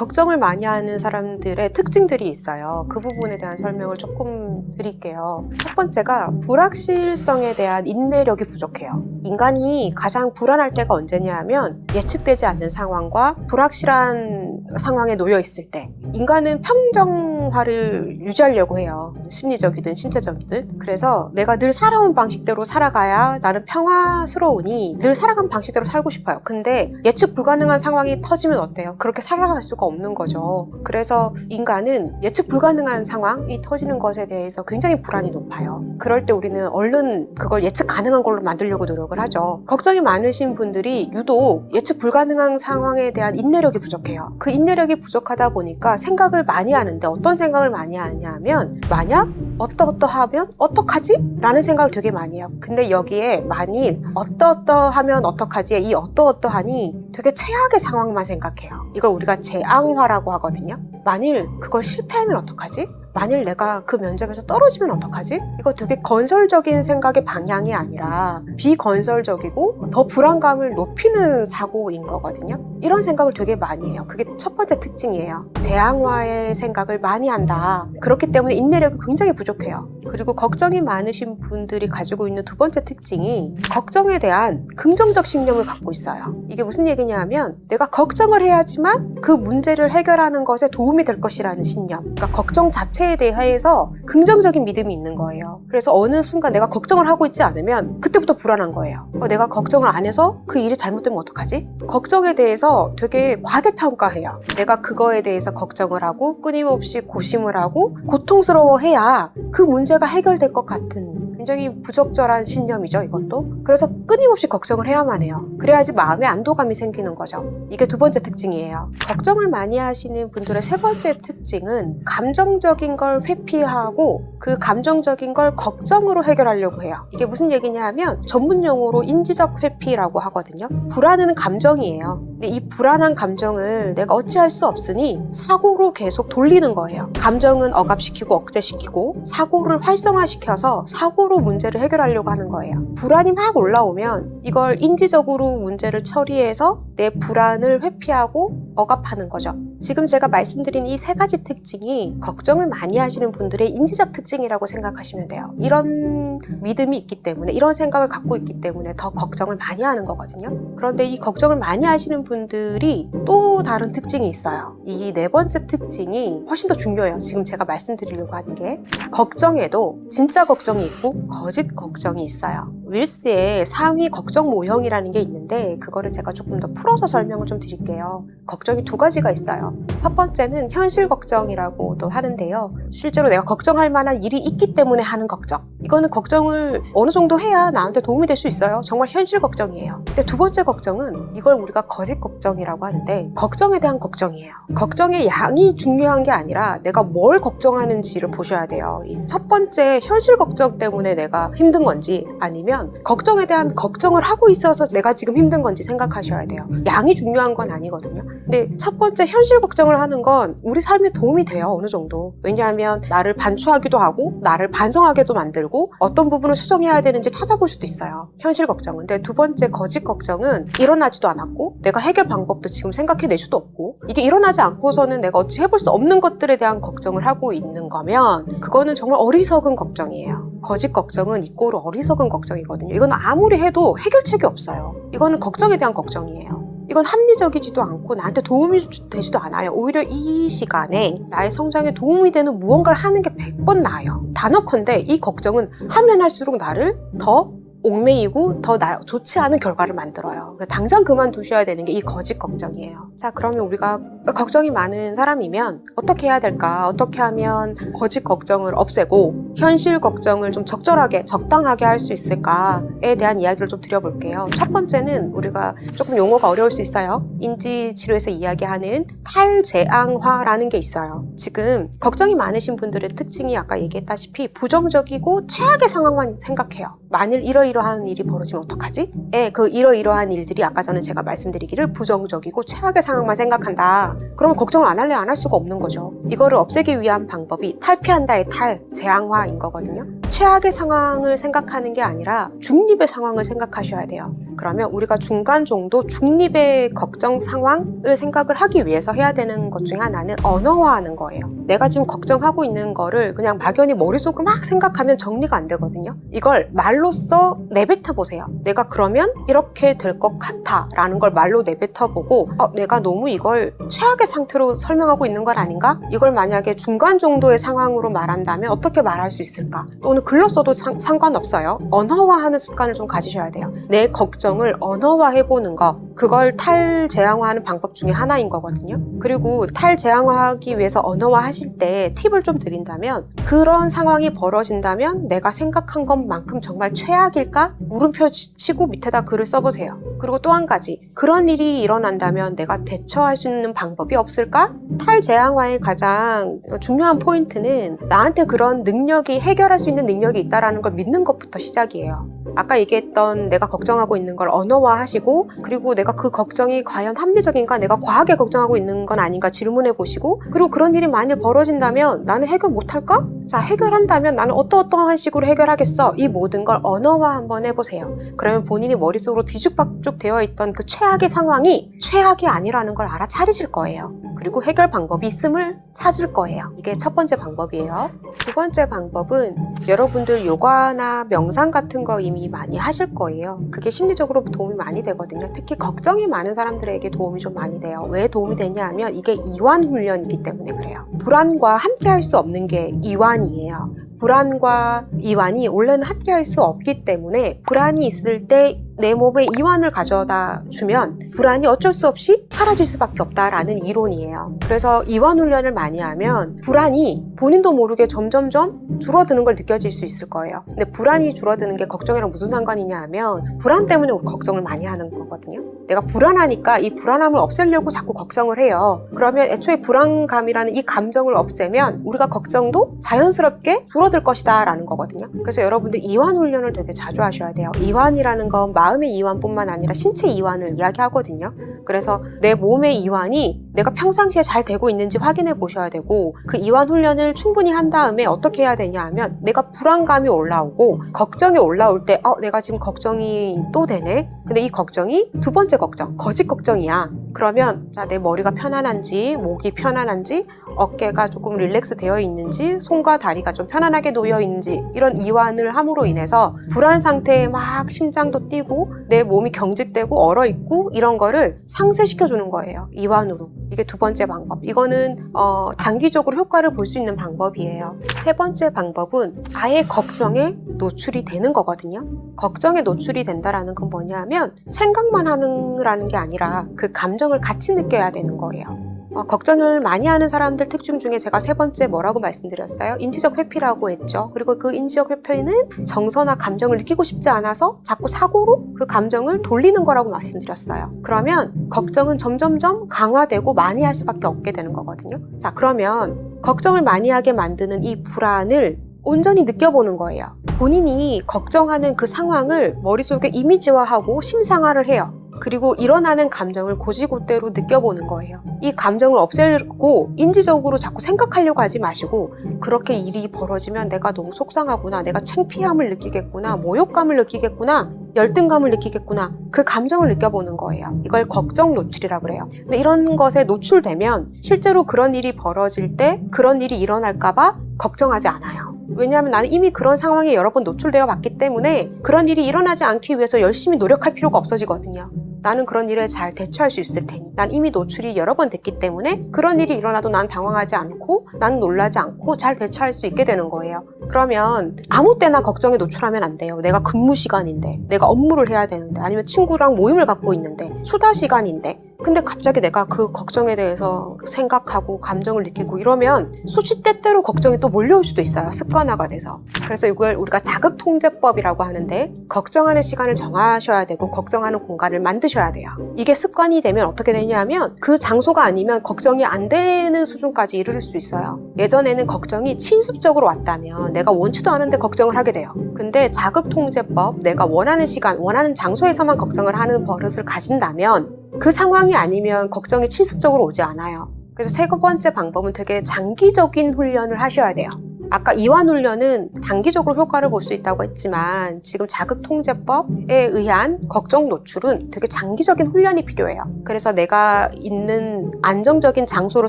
걱정을 많이 하는 사람들의 특징들이 있어요. 그 부분에 대한 설명을 조금 드릴게요. 첫 번째가 불확실성에 대한 인내력이 부족해요. 인간이 가장 불안할 때가 언제냐 하면 예측되지 않는 상황과 불확실한 상황에 놓여 있을 때 인간은 평정화를 유지하려고 해요. 심리적이든 신체적이든. 그래서 내가 늘 살아온 방식대로 살아가야 나는 평화스러우니 늘 살아간 방식대로 살고 싶어요. 근데 예측 불가능한 상황이 터지면 어때요? 그렇게 살아갈 수가 없는 거죠. 그래서 인간은 예측 불가능한 상황이 터지는 것에 대해서 굉장히 불안이 높아요. 그럴 때 우리는 얼른 그걸 예측 가능한 걸로 만들려고 노력을 하죠. 걱정이 많으신 분들이 유독 예측 불가능한 상황에 대한 인내력이 부족해요. 그 인내력이 부족하다 보니까 생각을 많이 하는데 어떤 생각을 많이 하냐 하면 만약 어떠어떠하면 어떡하지? 라는 생각을 되게 많이 해요. 근데 여기에 만일 어떠어떠하면 어떡하지? 이 어떠어떠하니 되게 최악의 상황만 생각해요. 이걸 우리가 재앙화라고 하거든요. 만일 그걸 실패하면 어떡하지? 만일 내가 그 면접에서 떨어지면 어떡하지? 이거 되게 건설적인 생각의 방향이 아니라 비건설적이고 더 불안감을 높이는 사고인 거거든요. 이런 생각을 되게 많이 해요. 그게 첫 번째 특징이에요. 재앙화의 생각을 많이 한다. 그렇기 때문에 인내력이 굉장히 부족해요. 그리고 걱정이 많으신 분들이 가지고 있는 두 번째 특징이 걱정에 대한 긍정적 신념을 갖고 있어요. 이게 무슨 얘기냐 하면 내가 걱정을 해야지만 그 문제를 해결하는 것에 도움이 될 것이라는 신념. 그러니까 걱정 자체에 대해서 긍정적인 믿음이 있는 거예요. 그래서 어느 순간 내가 걱정을 하고 있지 않으면 그때부터 불안한 거예요. 어, 내가 걱정을 안 해서 그 일이 잘못되면 어떡하지? 걱정에 대해서 되게 과대평가해요. 내가 그거에 대해서 걱정을 하고 끊임없이 고심을 하고 고통스러워해야 그 문제가 해결될 것 같은 굉장히 부적절한 신념이죠, 이것도. 그래서 끊임없이 걱정을 해야만 해요. 그래야지 마음에 안도감이 생기는 거죠. 이게 두 번째 특징이에요. 걱정을 많이 하시는 분들의 세 번째 특징은 감정적인 걸 회피하고 그 감정적인 걸 걱정으로 해결하려고 해요. 이게 무슨 얘기냐 하면 전문 용어로 인지적 회피라고 하거든요. 불안은 감정이에요. 근데 이 불안한 감정을 내가 어찌할 수 없으니 사고로 계속 돌리는 거예요. 감정은 억압시키고 억제시키고 사고를 활성화시켜서 사고 로 문제를 해결하려고 하는 거예요. 불안이 막 올라오면 이걸 인지적으로 문제를 처리해서 내 불안을 회피하고 억압하는 거죠. 지금 제가 말씀드린 이 세 가지 특징이 걱정을 많이 하시는 분들의 인지적 특징이라고 생각하시면 돼요. 이런 믿음이 있기 때문에, 이런 생각을 갖고 있기 때문에 더 걱정을 많이 하는 거거든요. 그런데 이 걱정을 많이 하시는 분들이 또 다른 특징이 있어요. 이 네 번째 특징이 훨씬 더 중요해요. 지금 제가 말씀드리려고 하는 게. 걱정에도 진짜 걱정이 있고 거짓 걱정이 있어요. 윌스의 상위 걱정 모형이라는 게 있는데 그거를 제가 조금 더 풀어서 설명을 좀 드릴게요. 걱정이 두 가지가 있어요. 첫 번째는 현실 걱정이라고도 하는데요. 실제로 내가 걱정할 만한 일이 있기 때문에 하는 걱정. 이거는 걱정을 어느 정도 해야 나한테 도움이 될 수 있어요. 정말 현실 걱정이에요. 근데 두 번째 걱정은 이걸 우리가 거짓 걱정이라고 하는데 걱정에 대한 걱정이에요. 걱정의 양이 중요한 게 아니라 내가 뭘 걱정하는지를 보셔야 돼요. 이첫 번째 현실 걱정 때문에 내가 힘든 건지 아니면 걱정에 대한 걱정을 하고 있어서 내가 지금 힘든 건지 생각하셔야 돼요. 양이 중요한 건 아니거든요. 근데 첫 번째 현실 걱정을 하는 건 우리 삶에 도움이 돼요. 어느 정도. 왜냐하면 나를 반추하기도 하고 나를 반성하게도 만들고 어떤 부분을 수정해야 되는지 찾아볼 수도 있어요. 현실 걱정은. 근데 두 번째 거짓 걱정은 일어나지도 않았고 내가 해결 방법도 지금 생각해낼 수도 없고 이게 일어나지 않고서는 내가 어찌 해볼 수 없는 것들에 대한 걱정을 하고 있는 거면 그거는 정말 어리석은 걱정이에요. 거짓 걱정은 이꼬로 어리석은 걱정이 거든요. 이건 아무리 해도 해결책이 없어요. 이거는 걱정에 대한 걱정이에요. 이건 합리적이지도 않고 나한테 도움이 되지도 않아요. 오히려 이 시간에 나의 성장에 도움이 되는 무언가를 하는 게 100번 나아요. 단언컨대 이 걱정은 하면 할수록 나를 더 옥매이고 더 나, 좋지 않은 결과를 만들어요. 그러니까 당장 그만두셔야 되는 게 이 거짓 걱정이에요. 자, 그러면 우리가 걱정이 많은 사람이면 어떻게 해야 될까? 어떻게 하면 거짓 걱정을 없애고 현실 걱정을 좀 적절하게, 적당하게 할 수 있을까에 대한 이야기를 좀 드려볼게요. 첫 번째는 우리가 조금 용어가 어려울 수 있어요. 인지 치료에서 이야기하는 탈재앙화라는 게 있어요. 지금 걱정이 많으신 분들의 특징이 아까 얘기했다시피 부정적이고 최악의 상황만 생각해요. 만일 이러 이러한 일이 벌어지면 어떡하지? 예, 그 이러이러한 일들이 아까 전에 제가 말씀드리기를 부정적이고 최악의 상황만 생각한다. 그러면 걱정을 안 할래 안 할 수가 없는 거죠. 이거를 없애기 위한 방법이 탈피한다의 탈, 재앙화인 거거든요. 최악의 상황을 생각하는 게 아니라 중립의 상황을 생각하셔야 돼요. 그러면 우리가 중간 정도 중립의 걱정 상황을 생각을 하기 위해서 해야 되는 것 중에 하나는 언어화하는 거예요. 내가 지금 걱정하고 있는 거를 그냥 막연히 머릿속으로 막 생각하면 정리가 안 되거든요. 이걸 말로써 내뱉어 보세요. 내가 그러면 이렇게 될 것 같아 라는 걸 말로 내뱉어 보고 어, 내가 너무 이걸 최악의 상태로 설명하고 있는 건 아닌가? 이걸 만약에 중간 정도의 상황으로 말한다면 어떻게 말할 수 있을까? 또는 글로 써도 상, 상관없어요. 언어화하는 습관을 좀 가지셔야 돼요. 내 걱정을 언어화해보는 거. 그걸 탈재앙화하는 방법 중에 하나인 거거든요. 그리고 탈재앙화하기 위해서 언어화하실 때 팁을 좀 드린다면 그런 상황이 벌어진다면 내가 생각한 것만큼 정말 최악일까? 물음표 치- 치고 밑에다 글을 써보세요. 그리고 또 한 가지 그런 일이 일어난다면 내가 대처할 수 있는 방법이 없을까? 탈재앙화의 가장 중요한 포인트는 나한테 그런 능력이 해결할 수 있는 능력이 있다라는 걸 믿는 것부터 시작이에요. 아까 얘기했던 내가 걱정하고 있는 걸 언어화하시고 그리고 내가 그 걱정이 과연 합리적인가 내가 과하게 걱정하고 있는 건 아닌가 질문해 보시고 그리고 그런 일이 만일 벌어진다면 나는 해결 못할까? 자 해결한다면 나는 어떠어떠한 식으로 해결하겠어? 이 모든 걸 언어화 한번 해보세요. 그러면 본인이 머릿속으로 뒤죽박죽 되어 있던 그 최악의 상황이 최악이 아니라는 걸 알아차리실 거예요. 그리고 해결 방법이 있음을 찾을 거예요. 이게 첫 번째 방법이에요. 두 번째 방법은 여러분들 요가나 명상 같은 거 이미 많이 하실 거예요. 그게 심리적으로 도움이 많이 되거든요. 특히 걱정이 많은 사람들에게 도움이 좀 많이 돼요. 왜 도움이 되냐 하면 이게 이완 훈련이기 때문에 그래요. 불안과 함께 할 수 없는 게 이완이에요. 불안과 이완이 원래는 함께 할 수 없기 때문에 불안이 있을 때 내 몸에 이완을 가져다 주면 불안이 어쩔 수 없이 사라질 수밖에 없다라는 이론이에요. 그래서 이완 훈련을 많이 하면 불안이 본인도 모르게 점점점 줄어드는 걸 느껴질 수 있을 거예요. 근데 불안이 줄어드는 게 걱정이랑 무슨 상관이냐 하면 불안 때문에 걱정을 많이 하는 거거든요. 내가 불안하니까 이 불안함을 없애려고 자꾸 걱정을 해요. 그러면 애초에 불안감이라는 이 감정을 없애면 우리가 걱정도 자연스럽게 줄어들 것이다 라는 거거든요. 그래서 여러분들 이완 훈련을 되게 자주 하셔야 돼요. 이완이라는 건 마음의 이완뿐만 아니라 신체 이완을 이야기하거든요. 그래서 내 몸의 이완이 내가 평상시에 잘 되고 있는지 확인해 보셔야 되고 그 이완 훈련을 충분히 한 다음에 어떻게 해야 되냐 하면 내가 불안감이 올라오고 걱정이 올라올 때 어, 내가 지금 걱정이 또 되네? 근데 이 걱정이 두 번째 걱정, 거짓 걱정이야. 그러면 자, 내 머리가 편안한지, 목이 편안한지, 어깨가 조금 릴렉스 되어 있는지, 손과 다리가 좀 편안하게 놓여 있는지 이런 이완을 함으로 인해서 불안 상태에 막 심장도 뛰고 내 몸이 경직되고 얼어 있고 이런 거를 상쇄시켜 주는 거예요. 이완으로. 이게 두 번째 방법. 이거는 어, 단기적으로 효과를 볼 수 있는 방법이에요. 세 번째 방법은 아예 걱정에 노출이 되는 거거든요. 걱정에 노출이 된다라는 건 뭐냐면 생각만 하는라는 게 아니라 그 감정을 같이 느껴야 되는 거예요. 어, 걱정을 많이 하는 사람들 특징 중에 제가 세 번째 뭐라고 말씀드렸어요? 인지적 회피라고 했죠. 그리고 그 인지적 회피는 정서나 감정을 느끼고 싶지 않아서 자꾸 사고로 그 감정을 돌리는 거라고 말씀드렸어요. 그러면 걱정은 점점점 강화되고 많이 할 수밖에 없게 되는 거거든요. 자, 그러면 걱정을 많이 하게 만드는 이 불안을 온전히 느껴보는 거예요. 본인이 걱정하는 그 상황을 머릿속에 이미지화하고 심상화를 해요. 그리고 일어나는 감정을 고지고대로 느껴보는 거예요. 이 감정을 없애고 인지적으로 자꾸 생각하려고 하지 마시고 그렇게 일이 벌어지면 내가 너무 속상하구나, 내가 창피함을 느끼겠구나, 모욕감을 느끼겠구나, 열등감을 느끼겠구나 그 감정을 느껴보는 거예요. 이걸 걱정 노출이라 그래요. 근데 이런 것에 노출되면 실제로 그런 일이 벌어질 때 그런 일이 일어날까봐 걱정하지 않아요. 왜냐하면 나는 이미 그런 상황에 여러 번 노출되어 봤기 때문에 그런 일이 일어나지 않기 위해서 열심히 노력할 필요가 없어지거든요. 나는 그런 일에 잘 대처할 수 있을 테니. 난 이미 노출이 여러 번 됐기 때문에 그런 일이 일어나도 난 당황하지 않고 난 놀라지 않고 잘 대처할 수 있게 되는 거예요. 그러면 아무 때나 걱정에 노출하면 안 돼요. 내가 근무 시간인데, 내가 업무를 해야 되는데, 아니면 친구랑 모임을 갖고 있는데, 수다 시간인데, 근데 갑자기 내가 그 걱정에 대해서 생각하고 감정을 느끼고 이러면 수시 때때로 걱정이 또 몰려올 수도 있어요. 습관화가 돼서. 그래서 이걸 우리가 자극 통제법이라고 하는데 걱정하는 시간을 정하셔야 되고 걱정하는 공간을 만드셔야 돼요. 이게 습관이 되면 어떻게 되냐면 그 장소가 아니면 걱정이 안 되는 수준까지 이르를 수 있어요. 예전에는 걱정이 침습적으로 왔다면 내가 원치도 않은데 걱정을 하게 돼요. 근데 자극 통제법, 내가 원하는 시간, 원하는 장소에서만 걱정을 하는 버릇을 가진다면 그 상황이 아니면 걱정이 침습적으로 오지 않아요. 그래서 세 번째 방법은 되게 장기적인 훈련을 하셔야 돼요. 아까 이완 훈련은 단기적으로 효과를 볼 수 있다고 했지만 지금 자극통제법에 의한 걱정 노출은 되게 장기적인 훈련이 필요해요. 그래서 내가 있는 안정적인 장소를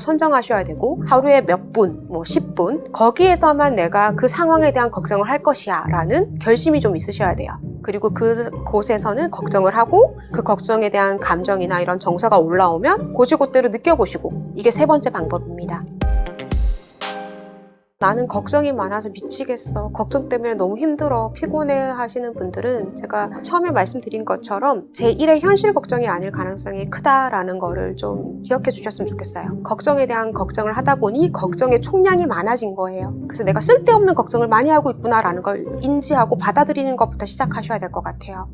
선정하셔야 되고 하루에 몇 분, 뭐 10분 거기에서만 내가 그 상황에 대한 걱정을 할 것이야 라는 결심이 좀 있으셔야 돼요. 그리고 그곳에서는 걱정을 하고 그 걱정에 대한 감정이나 이런 정서가 올라오면 고지고대로 느껴보시고 이게 세 번째 방법입니다. 나는 걱정이 많아서 미치겠어. 걱정 때문에 너무 힘들어. 피곤해 하시는 분들은 제가 처음에 말씀드린 것처럼 제1의 현실 걱정이 아닐 가능성이 크다라는 거를 좀 기억해 주셨으면 좋겠어요. 걱정에 대한 걱정을 하다 보니 걱정의 총량이 많아진 거예요. 그래서 내가 쓸데없는 걱정을 많이 하고 있구나라는 걸 인지하고 받아들이는 것부터 시작하셔야 될 것 같아요.